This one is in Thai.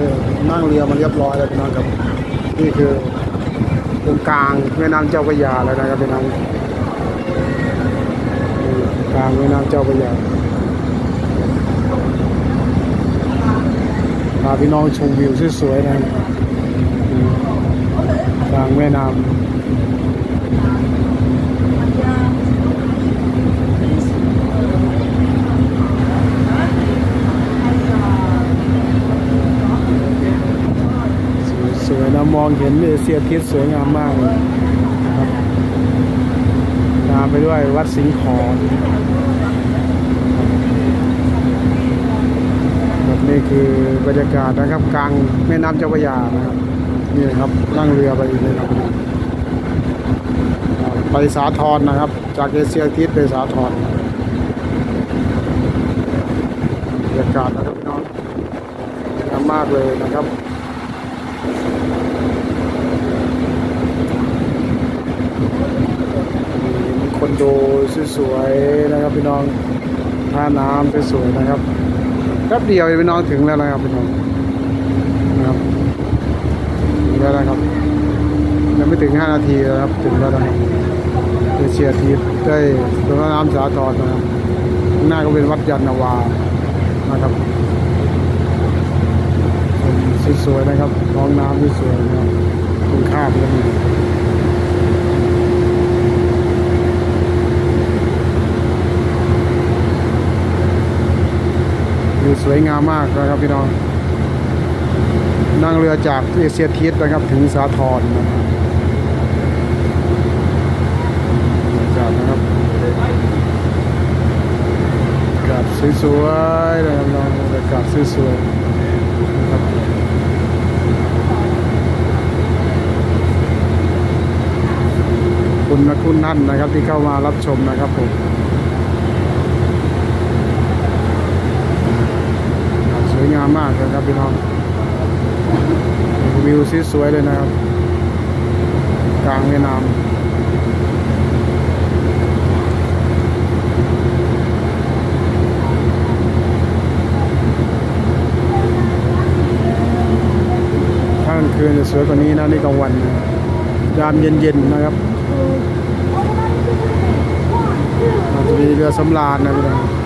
รือมาเรียบร้อยแล้วพี่น้องครับ นี่คือตรงกลางแม่น้ำเจ้าพระยาแล้วนะครับพี่น้องกลางแม่น้ำเจ้าพระยาพาพี่น้องชมวิวสวยๆนะครับกลางแม่น้ำ สวยๆนะมองเห็นเอเชียทิศสวยงามมากเลยครับตามไปด้วยวัดสิงห์ขอนครับนี่คือบรรยากาศนะครับกลางแม่น้ำเจ้าพระยานะครับนี่นะครับนั่งเรือไปเลยครับไปสาทรนะครับ จากเอเชียทิศไปสาทรบรรยากาศนะครับพี่น้องงามมากเลยนะครับ มีคอน โดสวยๆนะครับพี่น้องท่าน้ำสวยๆนะครับแป๊บเดียวพี่น้องถึงแล้วนะครับพี่น้องนะครับถึงแล้วนะครับยังไม่ถึง 5 นาทีแล้วครับถึงแล้วนะครับเอเชียทีได้ตรงน้ำสาทรนะครับข้างหน้าก็เป็นวัดยานนาวานะครับสวยๆนะครับท้องน้ำสวยๆนะครับตรงข้ามก็มีวิวส วยงามมากนะครับพี่น้อง นั่งเรือจากเอเชียทิศนะครับถึงสาทรนะครับจากนะครับกาศสวยๆนะครับน้องกาศสวยๆนะครับคุณนะคุณนั่นนะครับที่เข้ามารับชมนะครับผม สวยงา มากเลยครับพี่น้องวิวสวยเลยนะครับ กลางแม่น้ำถ้ากลางคืนจะสวยกว่านี้นะนี่กลางวันยามเย็นๆนะครับอาจจะมีเรือสำราญนะพี่น้อง